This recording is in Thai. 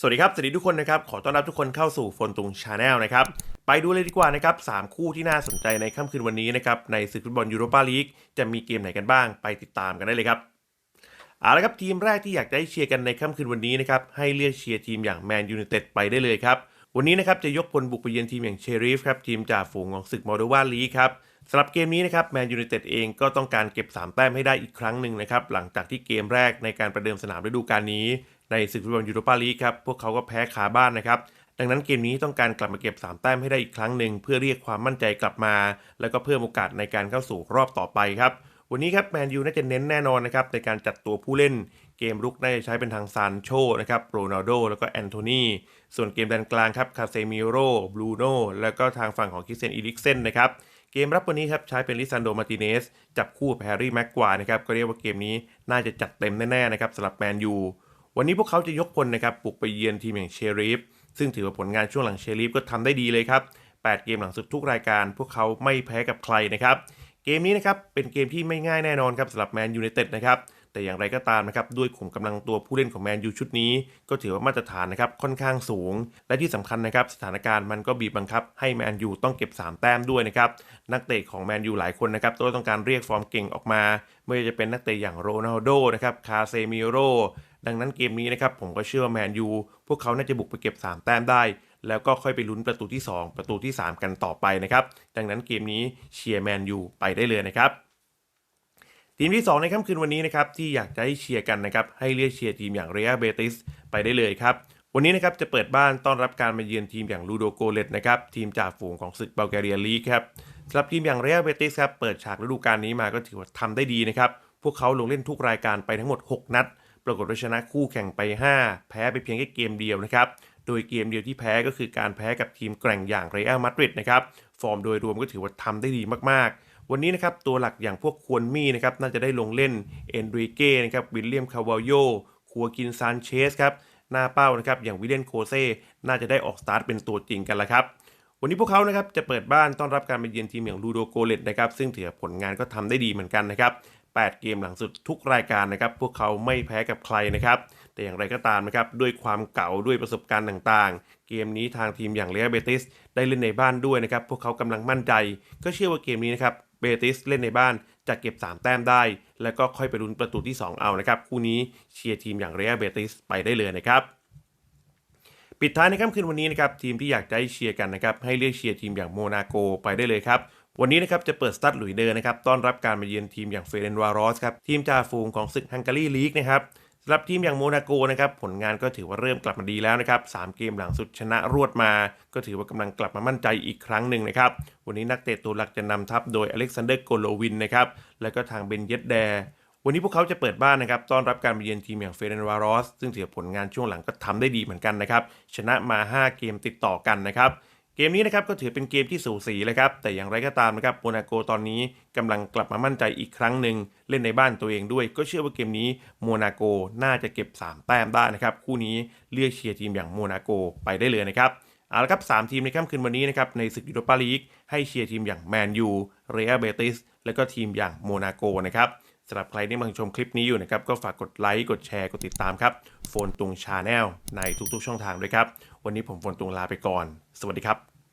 สวัสดีครับ สวัสดีทุกคนนะครับ ขอต้อนรับทุกคนเข้าสู่ฟนตุงชาแนลนะครับ ไปดูเลยดีกว่านะครับสามคู่ที่น่าสนใจในค่ำคืนวันนี้นะครับ ในศึกฟุตบอลยูโรปาลีกจะมีเกมไหนกันบ้าง ไปติดตามกันได้เลยครับ เอาละครับทีมแรกที่อยากจะให้เชียร์กันในค่ำคืนวันนี้นะครับ ให้เลือกเชียร์ทีมอย่างแมนยูไนเต็ดไปได้เลยครับ วันนี้นะครับจะยกพลบุกไปเยือนทีมอย่างเชริฟครับ ทีมจ่าฝูงของศึกมอลโดวาลีกครับ สำหรับเกมนี้นะครับแมนยูไนเต็ดเองก็ต้องการเก็บ 3 แต้มให้ได้อีกครั้งหนึ่งนะครับหลังจากที่เกมแรกในการประเดิมสนามฤดูกาลนี้ในศึกฟุตบอลยูโรปาลีกครับพวกเขาก็แพ้คาบ้านนะครับดังนั้นเกมนี้ต้องการกลับมาเก็บ 3 แต้มให้ได้อีกครั้งหนึ่งเพื่อเรียกความมั่นใจกลับมา แล้วก็เพิ่มโอกาสในการเข้าสู่รอบต่อไปครับวันนี้ครับแมนยูน่าจะเน้นแน่นอนนะครับในการจัดตัวผู้เล่น เกมรุกน่าจะใช้เป็นทางซานโชนะครับโรนัลโดแล้วก็แอนโทนีส่วนเกมแดนกลางครับคาเซมิโร่บรูโน่แล้วก็ทางฝั่งของคิเซนอีลิกเซนนะครับ เกมรับวันนี้ครับใช้เป็นลิซันโดมาติเนสจับคู่แฮร์รี่แม็กควานะครับก็เรียกว่าเกมนี้น่าจะจัดเต็มแน่ๆนะครับสำหรับแมนยูวันนี้พวกเขาจะยกพลนะครับปลุกไปเยือนทีมอย่างเชริฟซึ่งถือว่าผลงานช่วงหลังเชริฟก็ทำได้ดีเลยครับ 8 เกมหลังสุดทุกรายการ พวกเขาไม่แพ้กับใครนะครับเกมนี้นะครับเป็นเกมที่ไม่ง่ายแน่นอนครับสำหรับแมนยูไนเต็ดนะครับ แต่อย่างไรก็ตามนะครับด้วยขุมกำลังตัวผู้เล่นของแมนยูชุดนี้ ก็ถือว่ามาตรฐานนะครับค่อนข้างสูง และที่สำคัญนะครับสถานการณ์มันก็บีบบังคับให้แมนยูต้องเก็บ 3 แต้มด้วยนะครับนักเตะของแมนยูหลายคนนะครับก็ต้องการเรียกฟอร์มเก่งออกมา ไม่ว่าจะเป็นนักเตะอย่างโรนัลโดนะครับคาเซมิโรดังนั้นเกมนี้นะครับผมก็เชื่อว่าแมนยูพวกเขาน่าจะบุกไปเก็บ 3 แต้มได้แล้วก็ค่อยไปลุ้นประตูที่ 2 ประตูที่ 3 กันต่อไปนะครับ ดังนั้นเกมนี้เชียร์แมนยูไปได้เลยนะครับ ทีมที่ 2 ในค่ำคืนวันนี้นะครับที่อยากจะให้เชียร์กันนะครับให้เลือกเชียร์ทีมอย่างเรียเบติสไปได้เลยครับวันนี้นะครับจะเปิดบ้านต้อนรับการมาเยือนทีมอย่างลูโดโกเลตนะครับทีมจ่าฝูงของศึกบัลแกเรียลีกครับสำหรับทีมอย่างเรียเบติสครับเปิดฉากฤดูกาลนี้มาก็ถือว่าทำได้ดีนะครับพวกเขาลงเล่นทุกรายการไปทั้งหมด 6 นัด ปรากฏว่าชนะคู่แข่งไป 5 แพ้ไปเพียงแค่เกมเดียวนะครับโดยเกมเดียวที่แพ้ก็คือการแพ้กับทีมแกร่งอย่างเรอัลมาดริดนะครับฟอร์มโดยรวมก็ถือว่าทำได้ดีมากๆ วันนี้นะครับตัวหลักอย่างพวกควรมี่นะครับน่าจะได้ลงเล่นเอนริเก้นะครับวิลเลียมคาวาโยคัวกินซานเชสครับหน้าเป้านะครับอย่างวิเลียนโคเซ่น่าจะได้ออกสตาร์ทเป็นตัวจริงกันละครับวันนี้พวกเขานะครับจะเปิดบ้านต้อนรับการไปเยือนทีมอย่างลูโดโกเลตนะครับซึ่งถือผลงานก็ทำได้ดีเหมือนกันนะครับ8เกมหลังสุดทุกรายการนะครับพวกเขาไม่แพ้กับใครนะครับแต่อย่างไรก็ตามนะครับด้วยความเก่าด้วยประสบการณ์ต่างๆ เกมนี้ทางทีมอย่างเรอัลเบติสได้เล่นในบ้านด้วยนะครับพวกเขากำลังมั่นใจ ก็เชื่อว่าเกมนี้นะครับ เบติสเล่นในบ้านจะเก็บ 3 แต้มได้ แล้วก็ค่อยไปลุ้นประตูที่ 2 เอานะครับ คู่นี้เชียร์ทีมอย่างเรอัลเบติสไปได้เลยนะครับ ปิดท้ายในค่ำคืนวันนี้นะครับทีมที่อยากจะเชียร์กันนะครับให้เลือกเชียร์ทีมอย่างโมนาโกไปได้เลยครับวันนี้นะครับจะเปิดสตัดหลุยเดอร์นะครับต้อนรับการมาเยือนทีมอย่างเฟเรนวารอสครับทีมจ่าฝูงของศึกฮังการีลีกนะครับ สำหรับทีมอย่างโมนาโกนะครับผลงานก็ถือว่าเริ่มกลับมาดีแล้วนะครับสามเกมหลังสุดชนะรวดมา ก็ถือว่ากำลังกลับมามั่นใจอีกครั้งหนึ่งนะครับ วันนี้นักเตะตัวหลักจะนำทัพโดยอเล็กซานเดอร์โกโลวินนะครับแล้วก็ทางเบนเยตแดร์วันนี้พวกเขาจะเปิดบ้านนะครับต้อนรับการมาเยือนทีมอย่างเฟเรนวารอสซึ่งถือผลงานช่วงหลังก็ทำได้ดีเหมือนกันนะครับชนะมา 5 เกมติดต่อกันนะครับ เกมนี้นะครับก็ถือเป็นเกมที่สูสีเลยครับ แต่อย่างไรก็ตามนะครับโมนาโกตอนนี้กำลังกลับมามั่นใจอีกครั้งหนึ่งเล่นในบ้านตัวเองด้วย ก็เชื่อว่าเกมนี้โมนาโกน่าจะเก็บ 3 แต้มได้นะครับ คู่นี้เลือกเชียร์ทีมอย่างโมนาโกไปได้เลยนะครับเอาละครับสามทีมในค่ำคืนวันนี้นะครับในศึกยูโรปาลีกให้เชียร์ทีมอย่างแมนยูเรอัลเบติสและก็ทีมอย่างโมนาโกนะครับ สำหรับใครที่กำลังชมคลิปนี้อยู่นะครับ ก็ฝากกดไลค์ กดแชร์ กดติดตามครับ โฟนตุงชาแนลในทุกๆ ช่องทางด้วยครับ วันนี้ผมโฟนตุงลาไปก่อน สวัสดีครับ